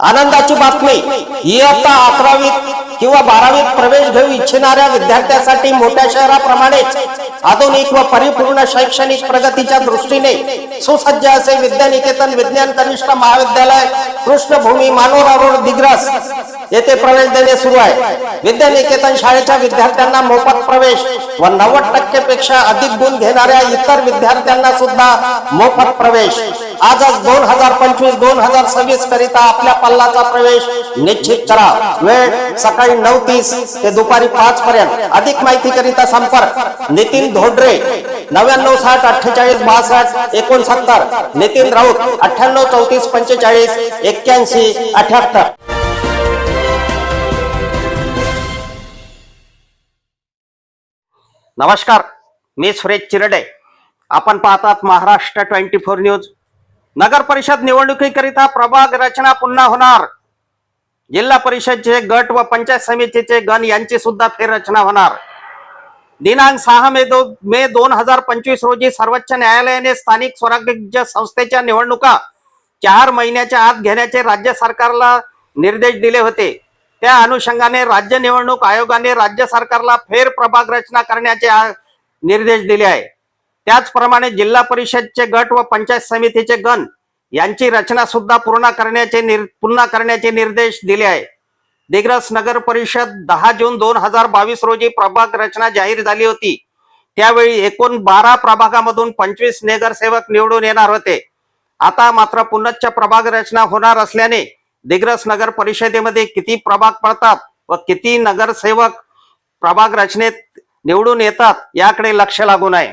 आनंदाची बातमी इयत्ता अकरावीत किंवा बारावीत प्रवेश घेऊ इच्छिणाऱ्या विद्यार्थ्यांसाठी मोठ्या शहराप्रमाणेच आधुनिक व परिपूर्ण शैक्षणिक प्रगतीच्या दृष्टीने सुसज्ज असे विद्यानिकेतन विज्ञान कनिष्ठ महाविद्यालय कृष्णभूमी मानोरा रोड दिग्रस. येथे प्रवेश देणे सुरू आहे. विद्यानिकेतन शाळेच्या विद्यार्थ्यांना मोफत प्रवेश व नव्वद टक्के पेक्षा अधिक गुण घेणाऱ्या इतर विद्यार्थ्यांना सुद्धा मोफत प्रवेश. आजच दोन हजार पंचवीस दोन हजार सव्वीस करिता आपल्या पल्लाचा प्रवेश निश्चित करा. वेळ सकाळी नऊ तीस ते दुपारी पाच पर्यंत. अधिक माहिती करिता संपर्क नितीन धोडरे नव्याण्णव साठ अठ्ठेचाळीस बासष्ट एकोणसत्तर. नितीन राऊत अठ्ठ्याण्णव चौतीस पंचेचाळीस एक्क्याऐंशी अठ्याहत्तर. नमस्कार मी सुरेश चिरडे. आपण पाहतात महाराष्ट्र ट्वेंटी फोर न्यूज. नगर परिषद निवडणुकीकरिता प्रभाग रचना पुन्हा होणार. जिल्हा परिषदचे गट व पंचायत समितीचे गण यांची सुद्धा फेररचना होणार. दिनांक सहा मे दो मे दोन हजार पंचवीस रोजी सर्वोच्च न्यायालयाने स्थानिक स्वराज्य संस्थेच्या निवडणुका चार महिन्याच्या आत घेण्याचे राज्य सरकारला निर्देश दिले होते. त्या अनुषंगाने राज्य निवडणूक आयोगाने राज्य सरकारला फेर प्रभाग रचना करण्याचे निर्देश दिले आहे. त्याचप्रमाणे जिल्हा परिषदचे गट व पंचायत समितीचे गण यांची रचना सुद्धा पूर्ण करण्याचे निर पुन्हा करण्याचे निर्देश दिले आहे. दिग्रस नगर परिषद दहा जून दोन हजार बावीस रोजी प्रभाग रचना जाहीर झाली होती. त्यावेळी एकूण बारा प्रभागामधून पंचवीस नगरसेवक निवडून येणार होते. आता मात्र पुनश्च प्रभाग रचना होणार असल्याने दिग्रस नगर परिषदेमध्ये किती प्रभाग पडतात व किती नगरसेवक प्रभाग रचनेत निवडून येतात याकडे लक्ष लागून आहे.